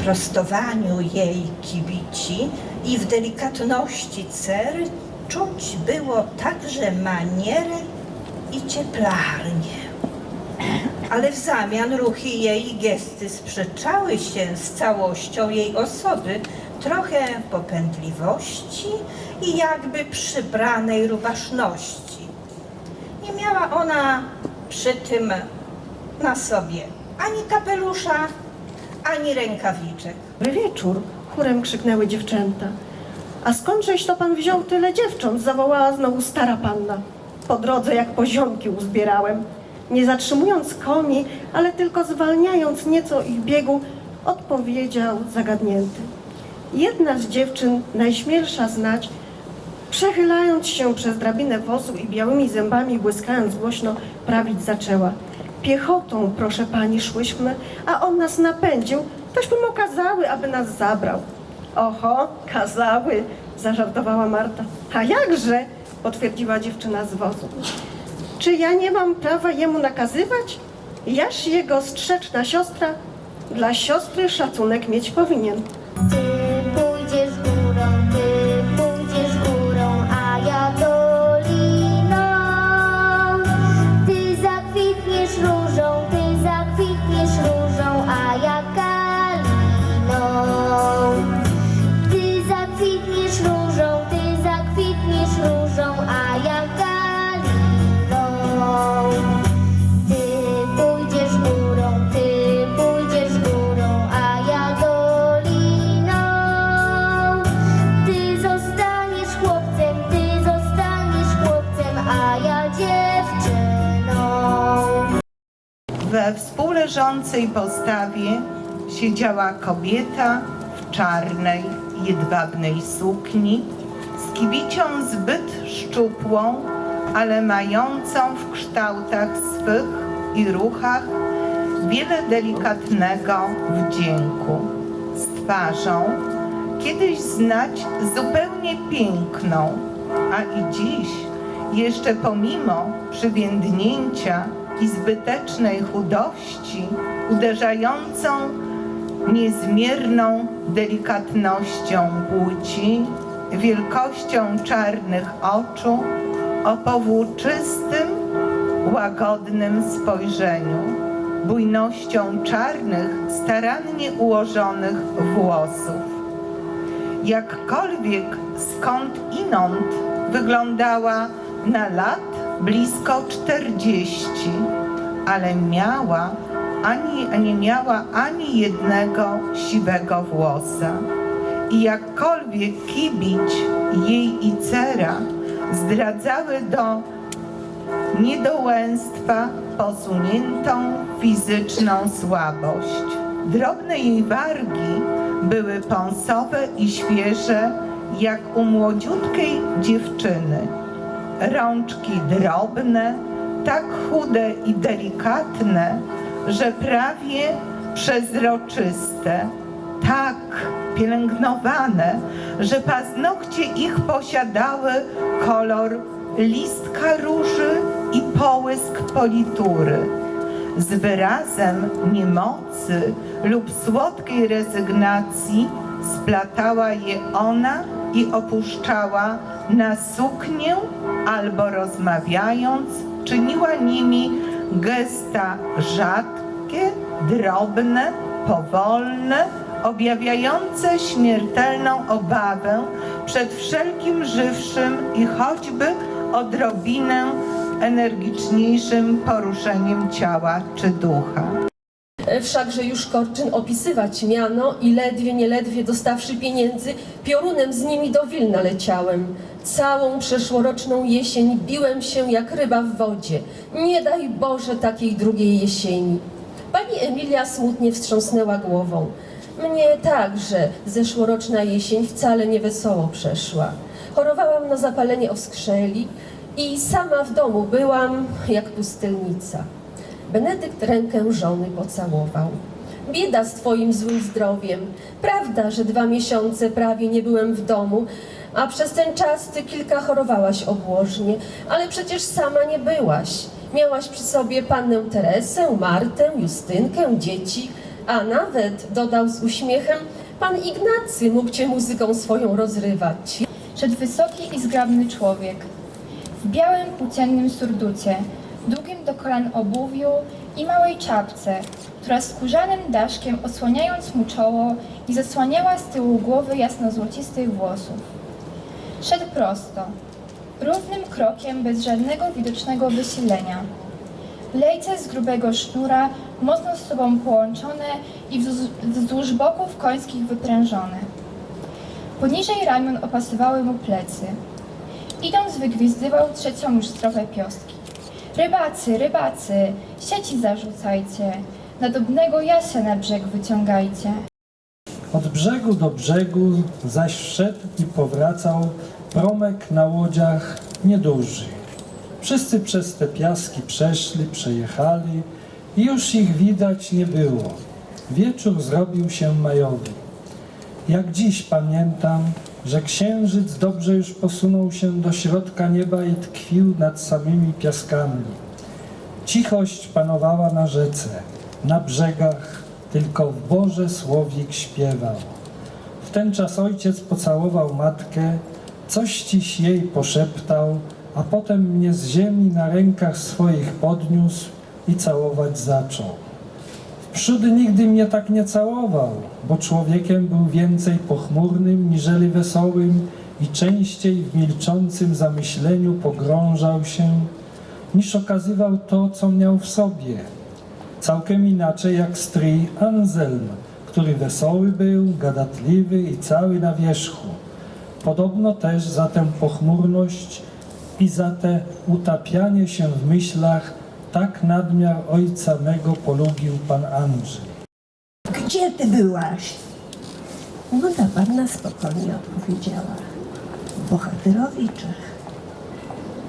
wyprostowaniu jej kibici i w delikatności cery czuć było także manierę i cieplarnię. Ale w zamian ruchy jej i gesty sprzeczały się z całością jej osoby, trochę popędliwości i jakby przybranej rubaszności. Nie miała ona przy tym na sobie ani kapelusza, ani rękawiczek. Dobry wieczór, chórem krzyknęły dziewczęta. A skądżeś to pan wziął tyle dziewcząt? zawołała znowu stara panna. Po drodze jak poziomki uzbierałem. Nie zatrzymując koni, ale tylko zwalniając nieco ich biegu, odpowiedział zagadnięty. Jedna z dziewczyn, najśmielsza znać, przechylając się przez drabinę wozu i białymi zębami błyskając głośno, prawić zaczęła. Piechotą, proszę pani, szłyśmy, a on nas napędził, tośmy mu kazały, aby nas zabrał. Oho, kazały, zażartowała Marta. A jakże, potwierdziła dziewczyna z wozu. Czy ja nie mam prawa jemu nakazywać? Jaż jego strzeczna siostra dla siostry szacunek mieć powinien. We współleżącej postawie siedziała kobieta w czarnej, jedwabnej sukni, z kibicią zbyt szczupłą, ale mającą w kształtach swych i ruchach wiele delikatnego wdzięku. Z twarzą, kiedyś znać zupełnie piękną, a i dziś, jeszcze pomimo przywiędnięcia i zbytecznej chudości, uderzającą niezmierną delikatnością płci, wielkością czarnych oczu, o powłóczystym, łagodnym spojrzeniu, bujnością czarnych, starannie ułożonych włosów. Jakkolwiek skąd inąd wyglądała na lat blisko czterdzieści, ale miała ani nie miała ani jednego siwego włosa. I jakkolwiek kibić jej i cera zdradzały do niedołęstwa posuniętą fizyczną słabość. Drobne jej wargi były pąsowe i świeże, jak u młodziutkiej dziewczyny. Rączki drobne, tak chude i delikatne, że prawie przezroczyste, tak pielęgnowane, że paznokcie ich posiadały kolor listka róży i połysk politury. Z wyrazem niemocy lub słodkiej rezygnacji splatała je ona i opuszczała na suknię albo rozmawiając czyniła nimi gesta rzadkie, drobne, powolne, objawiające śmiertelną obawę przed wszelkim żywszym i choćby odrobinę energiczniejszym poruszeniem ciała czy ducha. Wszakże już Korczyn opisywać miano i ledwie, nieledwie dostawszy pieniędzy, piorunem z nimi do Wilna leciałem. Całą przeszłoroczną jesień biłem się jak ryba w wodzie. Nie daj Boże takiej drugiej jesieni. Pani Emilia smutnie wstrząsnęła głową. Mnie także zeszłoroczna jesień wcale nie wesoło przeszła. Chorowałam na zapalenie oskrzeli i sama w domu byłam jak pustelnica. Benedykt rękę żony pocałował. Bieda z twoim złym zdrowiem. Prawda, że dwa miesiące prawie nie byłem w domu, a przez ten czas ty kilka chorowałaś obłożnie, ale przecież sama nie byłaś. Miałaś przy sobie pannę Teresę, Martę, Justynkę, dzieci, a nawet, dodał z uśmiechem, pan Ignacy mógł cię muzyką swoją rozrywać. Szedł wysoki i zgrabny człowiek. W białym, płóciennym surducie, długim do kolan obuwiu i małej czapce, która skórzanym daszkiem osłaniając mu czoło i zasłaniała z tyłu głowy jasno-złocistych włosów. Szedł prosto, równym krokiem, bez żadnego widocznego wysilenia. Lejce z grubego sznura, mocno z sobą połączone i wzdłuż, boków końskich wyprężone. Poniżej ramion opasywały mu plecy. Idąc wygwizdywał trzecią już strofę piostki. Rybacy, rybacy, sieci zarzucajcie, nadobnego jasia na brzeg wyciągajcie. Od brzegu do brzegu zaś wszedł i powracał promek na łodziach nieduży. Wszyscy przez te piaski przeszli, przejechali i już ich widać nie było. Wieczór zrobił się majowy. Jak dziś pamiętam, że księżyc dobrze już posunął się do środka nieba i tkwił nad samymi piaskami. Cichość panowała na rzece, na brzegach, tylko w Boże słowik śpiewał. W ten czas ojciec pocałował matkę, coś dziś jej poszeptał, a potem mnie z ziemi na rękach swoich podniósł i całować zaczął. Wprzód nigdy mnie tak nie całował, bo człowiekiem był więcej pochmurnym niżeli wesołym i częściej w milczącym zamyśleniu pogrążał się, niż okazywał to, co miał w sobie. Całkiem inaczej jak stryj Anselm, który wesoły był, gadatliwy i cały na wierzchu. Podobno też za tę pochmurność i za te utapianie się w myślach tak nadmiar ojca mego polubił pan Andrzej. Gdzie ty byłaś? Młoda panna spokojnie odpowiedziała. W Bohatyrowiczach.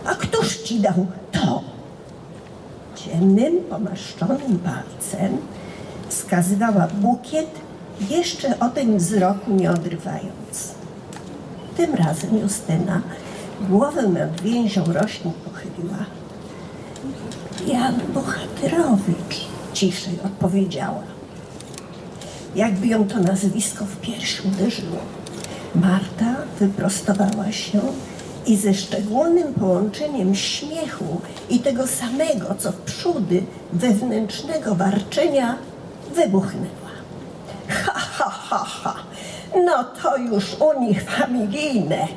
A któż ci dał to? Ciemnym, pomaszczonym palcem wskazywała bukiet, jeszcze ode wzroku nie odrywając. Tym razem Justyna głowę nad więzią roślin pochyliła. Jan Bohatyrowicz, ciszej odpowiedziała jakby ją to nazwisko w piersi uderzyło. Marta wyprostowała się i ze szczególnym połączeniem śmiechu i tego samego, co w przódy wewnętrznego warczenia, wybuchnęła. Ha, ha, ha, ha. No to już u nich familijne.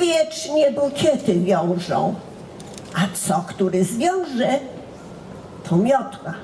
Wiecznie bukiety wiążą. A co który zwiąże, to miotła.